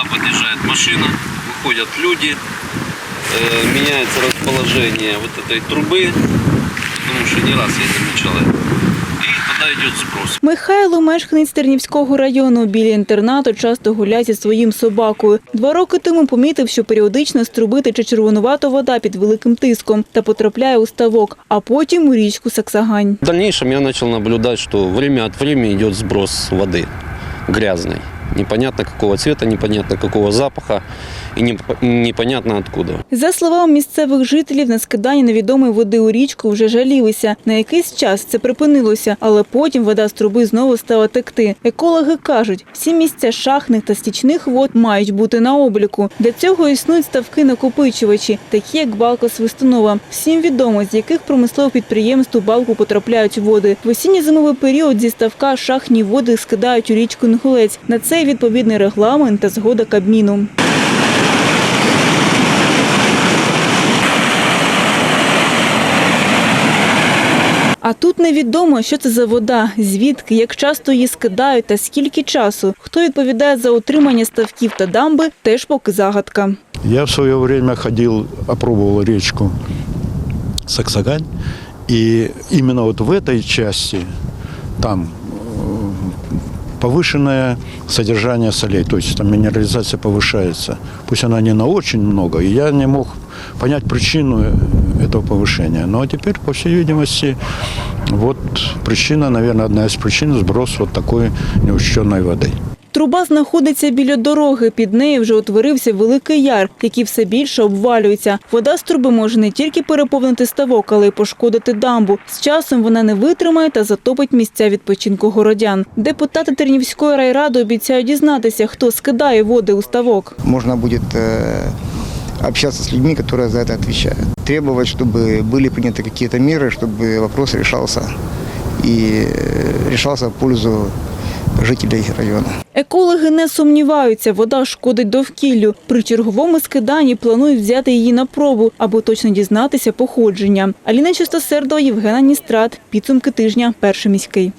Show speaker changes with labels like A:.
A: Сюда подъезжает машина, выходят люди, э, меняется расположение вот этой трубы, потому что не раз я замечал это. И тогда идет сброс.
B: Михайло, мешканець Тернівського району, біля інтернату часто гуляє зі своїм собакою. Два роки тому помітив, що періодично з труби тече червонувата вода під великим тиском та потрапляє у ставок, а потім у річку Саксагань.
A: В дальнейшем я начал наблюдать, что время от времени идет сброс воды грязной. Непонятно какого цвета, непонятно какого запаха не- непонятно откуда.
B: За словами місцевих жителів, на скидання невідомої води у річку вже жалілися. На якийсь час це припинилося, але потім вода з труби знову стала текти. Екологи кажуть, всі місця шахних та стічних вод мають бути на обліку. Для цього існують ставки-накопичувачі, такі як балка Свистунова. Всім відомо, з яких промислових підприємств у балку потрапляють води. В осінньо-зимовий період зі ставка шахні води скидають у річку Інгулець. На це відповідний регламент та згода Кабміну. А тут невідомо, що це за вода, звідки, як часто її скидають та скільки часу. Хто відповідає за утримання ставків та дамби, теж поки загадка.
C: Я в свое время ходил, опробовал речку Саксагань. И именно вот в этой части там э, повышенное содержание солей, то есть там минерализация повышается. Пусть она не на очень много, и я не мог понять причину этого повышения. Но теперь, по всей видимости, вот причина, наверное, одна из причин сброс вот такой неучтенной воды.
B: Труба знаходиться біля дороги. Під нею вже утворився великий яр, який все більше обвалюється. Вода з труби може не тільки переповнити ставок, але й пошкодити дамбу. З часом вона не витримає та затопить місця відпочинку городян. Депутати Тернівської райради обіцяють дізнатися, хто скидає води у ставок.
D: можно будет э, общаться с людьми, которые за это отвечают. Требовать, чтобы были приняты какие-то меры, чтобы вопрос решался и э, решался в пользу жителей района.
B: Екологи не сумніваються, вода шкодить довкіллю. При черговому скиданні планують взяти її на пробу, аби точно дізнатися походження. Аліна Чистосердова, Євгена Ністрат. Підсумки тижня. Перший міський.